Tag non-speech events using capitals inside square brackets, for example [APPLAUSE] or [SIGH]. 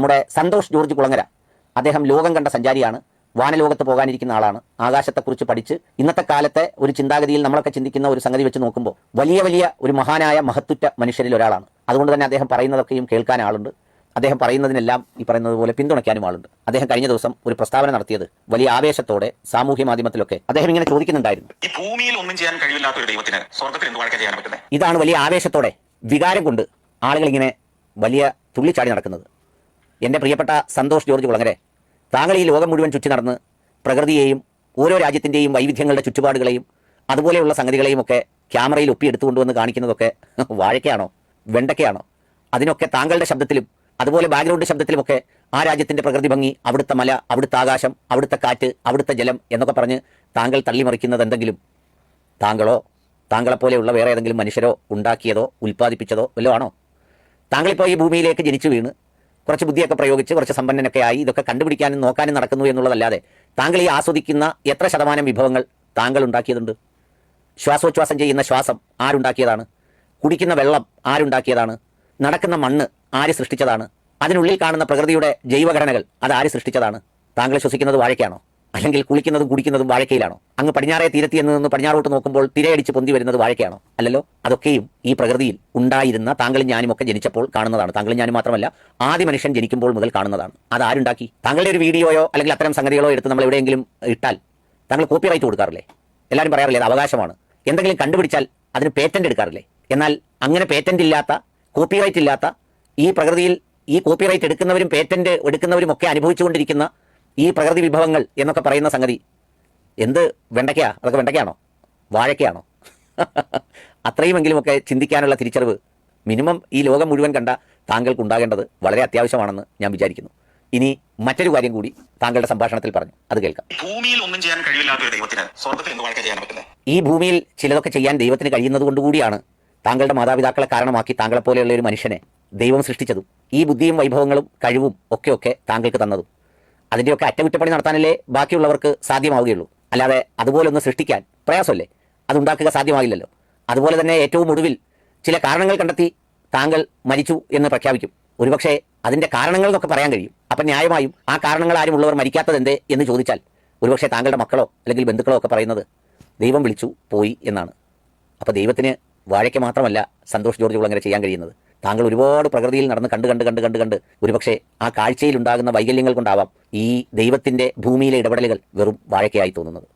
നമ്മുടെ സന്തോഷ് ജോർജ് കുളങ്ങര. അദ്ദേഹം ലോകം കണ്ട സഞ്ചാരിയാണ്. വാനലോകത്ത് പോകാനിരിക്കുന്ന ആളാണ്. ആകാശത്തെക്കുറിച്ച് പഠിച്ച് ഇന്നത്തെ കാലത്തെ ഒരു ചിന്താഗതിയിൽ നമ്മളൊക്കെ ചിന്തിക്കുന്ന ഒരു സംഗതി വെച്ച് നോക്കുമ്പോൾ വലിയ വലിയ ഒരു മഹാനായ മഹത്തുറ്റ മനുഷ്യരിൽ ഒരാളാണ്. അതുകൊണ്ട് തന്നെ അദ്ദേഹം പറയുന്നതൊക്കെയും കേൾക്കാൻ ആളുണ്ട്. അദ്ദേഹം പറയുന്നതിനെല്ലാം ഈ പറയുന്നത് പോലെ പിന്തുണയ്ക്കാനും ആളുണ്ട്. അദ്ദേഹം കഴിഞ്ഞ ദിവസം ഒരു പ്രസ്താവന നടത്തിയത് വലിയ ആവേശത്തോടെ സാമൂഹ്യ മാധ്യമത്തിലൊക്കെ അദ്ദേഹം ഇങ്ങനെ ചോദിക്കുന്നുണ്ടായിരുന്നു. ഈ ഭൂമിയിൽ ഒന്നും ചെയ്യാൻ കഴിവില്ലാത്ത ഒരു ദൈവത്തിന് സ്വർഗത്തിൽ എന്ത് ചെയ്യാൻ പറ്റുന്നത് ഇതാണ് വലിയ ആവേശത്തോടെ വികാരം കൊണ്ട് ആളുകൾ ഇങ്ങനെ വലിയ തുള്ളിച്ചാടി നടക്കുന്നത്. എന്റെ പ്രിയപ്പെട്ട സന്തോഷ് ജോർജ് കുളങ്ങരെ താങ്കൾ ഈ ലോകം മുഴുവൻ ചുറ്റി നടന്ന് പ്രകൃതിയെയും ഓരോ രാജ്യത്തിന്റെയും വൈവിധ്യങ്ങളുടെ ചുറ്റുപാടുകളെയും അതുപോലെയുള്ള സംഗതികളെയും ഒക്കെ ക്യാമറയിൽ ഒപ്പിയെടുത്തുകൊണ്ടുവന്ന് കാണിക്കുന്നതൊക്കെ വാഴയ്ക്കാണോ വെണ്ടയ്ക്കയാണോ? അതിനൊക്കെ താങ്കളുടെ ശബ്ദത്തിലും അതുപോലെ ബാക്ക്ഗ്രൗണ്ട് ശബ്ദത്തിലുമൊക്കെ ആ രാജ്യത്തിന്റെ പ്രകൃതി ഭംഗി അവിടുത്തെ മല അവിടുത്തെ ആകാശം അവിടുത്തെ കാറ്റ് അവിടുത്തെ ജലം എന്നൊക്കെ പറഞ്ഞ് താങ്കൾ തള്ളിമറിക്കുന്നത് എന്തെങ്കിലും താങ്കളോ താങ്കളെപ്പോലെയുള്ള വേറെ ഏതെങ്കിലും മനുഷ്യരോ ഉണ്ടാക്കിയതോ ഉൽപ്പാദിപ്പിച്ചതോ വല്ലതും ആണോ? താങ്കളിപ്പോൾ ഈ ഭൂമിയിലേക്ക് ജനിച്ചു വീണ് കുറച്ച് ബുദ്ധിയൊക്കെ പ്രയോഗിച്ച് കുറച്ച് സമ്പന്നനൊക്കെ ആയി ഇതൊക്കെ കണ്ടുപിടിക്കാനും നോക്കാനും നടക്കുന്നു എന്നുള്ളതല്ലാതെ താങ്കൾ ഈ ആസ്വദിക്കുന്ന എത്ര ശതമാനം വിഭവങ്ങൾ താങ്കൾ ഉണ്ടാക്കിയതുണ്ട്? ശ്വാസോച്ഛ്വാസം ചെയ്യുന്ന ശ്വാസം ആരുണ്ടാക്കിയതാണ്? കുടിക്കുന്ന വെള്ളം ആരുണ്ടാക്കിയതാണ്? നടക്കുന്ന മണ്ണ് ആര് സൃഷ്ടിച്ചതാണ്? അതിനുള്ളിൽ കാണുന്ന പ്രകൃതിയുടെ ജൈവഘടനകൾ അത് ആര് സൃഷ്ടിച്ചതാണ്? താങ്കൾ ശ്വസിക്കുന്നത് വാഴയ്ക്കാണോ? അല്ലെങ്കിൽ കുളിക്കുന്നതും കുടിക്കുന്നതും വാഴക്കയിലാണോ? അങ്ങ് പടിഞ്ഞാറേ തീരത്തി എന്ന് നിന്ന് പടിഞ്ഞാറോട്ട് നോക്കുമ്പോൾ തിരയടിച്ച് പൊന്തി വരുന്നത് വാഴയ്ക്കാണോ? അല്ലല്ലോ. അതൊക്കെയും ഈ പ്രകൃതിയിൽ ഉണ്ടായിരുന്ന താങ്കളും ഞാനും ഒക്കെ ജനിച്ചപ്പോൾ കാണുന്നതാണ്. താങ്കളും ഞാനും മാത്രമല്ല ആദ്യ മനുഷ്യൻ ജനിക്കുമ്പോൾ മുതൽ കാണുന്നതാണ്. അത് ആരുണ്ടാക്കി? താങ്കളുടെ ഒരു വീഡിയോയോ അല്ലെങ്കിൽ അത്തരം സംഗതികളോ എടുത്ത് നമ്മൾ എവിടെയെങ്കിലും ഇട്ടാൽ താങ്കൾ കോപ്പിറൈറ്റ് കൊടുക്കാറില്ലേ? എല്ലാവരും പറയാറില്ലേ അത് അവകാശമാണ്. എന്തെങ്കിലും കണ്ടുപിടിച്ചാൽ അതിന് പേറ്റന്റ് എടുക്കാറില്ലേ? എന്നാൽ അങ്ങനെ പേറ്റന്റ് ഇല്ലാത്ത കോപ്പിറൈറ്റ് ഇല്ലാത്ത ഈ പ്രകൃതിയിൽ ഈ കോപ്പിറൈറ്റ് എടുക്കുന്നവരും പേറ്റന്റ് എടുക്കുന്നവരും ഒക്കെ അനുഭവിച്ചുകൊണ്ടിരിക്കുന്ന ഈ പ്രകൃതി വിഭവങ്ങൾ എന്നൊക്കെ പറയുന്ന സംഗതി എന്ത് വെണ്ടയ്ക്കയാ അതൊക്കെ വെണ്ടയ്ക്കാണോ വാഴയ്ക്കയാണോ? [LAUGHS] അത്രയുമെങ്കിലുമൊക്കെ ചിന്തിക്കാനുള്ള തിരിച്ചറിവ് മിനിമം ഈ ലോകം മുഴുവൻ കണ്ട താങ്കൾക്ക് ഉണ്ടാകേണ്ടത് വളരെ അത്യാവശ്യമാണെന്ന് ഞാൻ വിചാരിക്കുന്നു. ഇനി മറ്റൊരു കാര്യം കൂടി താങ്കളുടെ സംഭാഷണത്തിൽ പറഞ്ഞു. അത് കേൾക്കാം. ഭൂമിയിൽ ഒന്നും ചെയ്യാൻ കഴിവില്ലാത്ത ഒരു ദൈവത്തിന് സ്വർഗത്തിൽ എന്ത് ചെയ്യാൻ പറ്റുന്നത് ഈ ഭൂമിയിൽ ചിലതൊക്കെ ചെയ്യാൻ ദൈവത്തിന് കഴിയുന്നത് കൊണ്ടുകൂടിയാണ് താങ്കളുടെ മാതാപിതാക്കളെ കാരണമാക്കി താങ്കളെപ്പോലെയുള്ള ഒരു മനുഷ്യനെ ദൈവം സൃഷ്ടിച്ചതും ഈ ബുദ്ധിയും വൈഭവങ്ങളും കഴിവും ഒക്കെ ഒക്കെ താങ്കൾക്ക് തന്നതും. അതിന്റെയൊക്കെ അറ്റകുറ്റപ്പണി നടത്താനല്ലേ ബാക്കിയുള്ളവർക്ക് സാധ്യമാവുകയുള്ളൂ. അല്ലാതെ അതുപോലെ ഒന്ന് സൃഷ്ടിക്കാൻ പ്രയാസമല്ലേ? അതുണ്ടാക്കുക സാധ്യമാകില്ലല്ലോ. അതുപോലെ തന്നെ ഏറ്റവും ഒടുവിൽ ചില കാരണങ്ങൾ കണ്ടെത്തി താങ്കൾ മരിച്ചു എന്ന് പ്രഖ്യാപിക്കും. ഒരുപക്ഷെ അതിന്റെ കാരണങ്ങൾ എന്നൊക്കെ പറയാൻ കഴിയും. അപ്പം ന്യായമായും ആ കാരണങ്ങൾ ആരും ഉള്ളവർ മരിക്കാത്തത് എന്തേ എന്ന് ചോദിച്ചാൽ ഒരുപക്ഷെ താങ്കളുടെ മക്കളോ അല്ലെങ്കിൽ ബന്ധുക്കളോ ഒക്കെ പറയുന്നത് ദൈവം വിളിച്ചു പോയി എന്നാണ്. അപ്പോൾ ദൈവത്തിന് വാഴയ്ക്ക് മാത്രമല്ല സന്തോഷ് ജോർജ് കുളങ്ങര ചെയ്യാൻ കഴിയുന്നത്. താങ്കൾ ഒരുപാട് പ്രകൃതിയിൽ നടന്ന് കണ്ട് കണ്ട് കണ്ട് കണ്ട് കണ്ട് ഒരുപക്ഷെ ആ കാഴ്ചയിൽ ഉണ്ടാകുന്ന വൈകല്യങ്ങൾ കൊണ്ടാവാം ഈ ദൈവത്തിന്റെ ഭൂമിയിലെ ഇടപെടലുകൾ വെറും വാഴയ്ക്കായി തോന്നുന്നത്.